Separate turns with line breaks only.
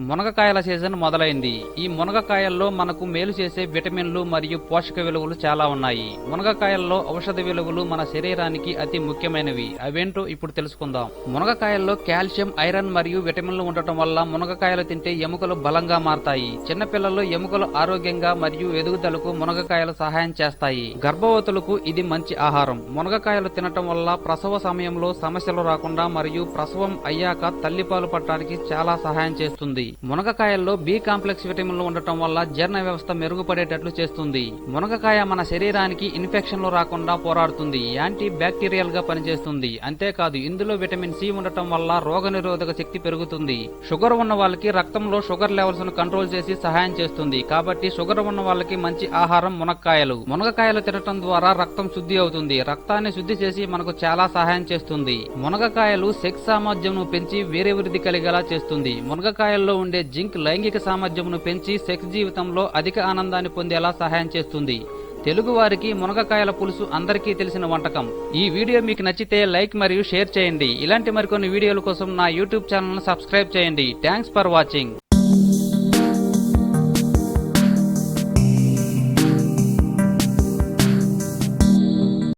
మునగకాయల season మొదలైంది. ఈ మునగకాయల్లో మనకు మేలు చేసే విటమిన్లు మరియు పోషక విలువలు చాలా ఉన్నాయి. మునగకాయల్లో ఔషధ విలువలు మన శరీరానికి అతి ముఖ్యమైనవి. అవేంటో ఇప్పుడు తెలుసుకుందాం. మునగకాయల్లో కాల్షియం ఐరన్ మరియు విటమిన్లు ఉండటం వల్ల మునగకాయలు తింటే ఎముకలు బలంగా మారతాయి. చిన్నపిల్లల్లో ఎముకలు ఆరోగ్యంగా మరియు ఎదుగుదలకు మునగకాయలు సహాయం చేస్తాయి. గర్భవతులకు ఇది మంచి ఆహారం. మునగకాయలు తినటం వల్ల ప్రసవ సమయంలో సమస్యలు రాకుండా మరియు ప్రసవం అయ్యాక తల్లిపాలు పట్టడానికి చాలా సహాయం చేస్తుంది. మునగకాయల్లో బి కాంప్లెక్స్ విటమిన్లు ఉండటం వల్ల జీర్ణ వ్యవస్థ మెరుగుపడేటట్లు చేస్తుంది. మునగకాయ మన శరీరానికి ఇన్ఫెక్షన్లు రాకుండా పోరాడుతుంది. యాంటీ బ్యాక్టీరియల్గా పనిచేస్తుంది. అంతేకాదు ఇందులో విటమిన్ సి ఉండటం వల్ల రోగనిరోధక శక్తి పెరుగుతుంది. షుగర్ ఉన్న వాళ్ళకి రక్తంలో షుగర్ లెవెల్స్ను కంట్రోల్ చేసి సహాయం చేస్తుంది. కాబట్టి షుగర్ ఉన్న వాళ్ళకి మంచి ఆహారం మునక్కాయలు. మునగకాయలు తినటం ద్వారా రక్తం శుద్ధి అవుతుంది. రక్తాన్ని శుద్ధి చేసి మనకు చాలా సహాయం చేస్తుంది. మునగకాయలు సెక్స్ సామర్థ్యం పెంచి వేరే వృద్ధి కలిగేలా చేస్తుంది. మునగకాయల్లో ఉండే జింక్ లైంగిక సామర్థ్యంను పెంచి సెక్స్ జీవితంలో అధిక ఆనందాన్ని పొందేలా సహాయం చేస్తుంది. తెలుగు వారికి మునగకాయల పులుసు అందరికీ తెలిసిన వంటకం. ఈ వీడియో మీకు నచ్చితే లైక్ మరియు షేర్ చేయండి. ఇలాంటి మరికొన్ని వీడియోల కోసం నా యూట్యూబ్ ఛానల్ సబ్స్క్రైబ్ చేయండి. Thanks for watching.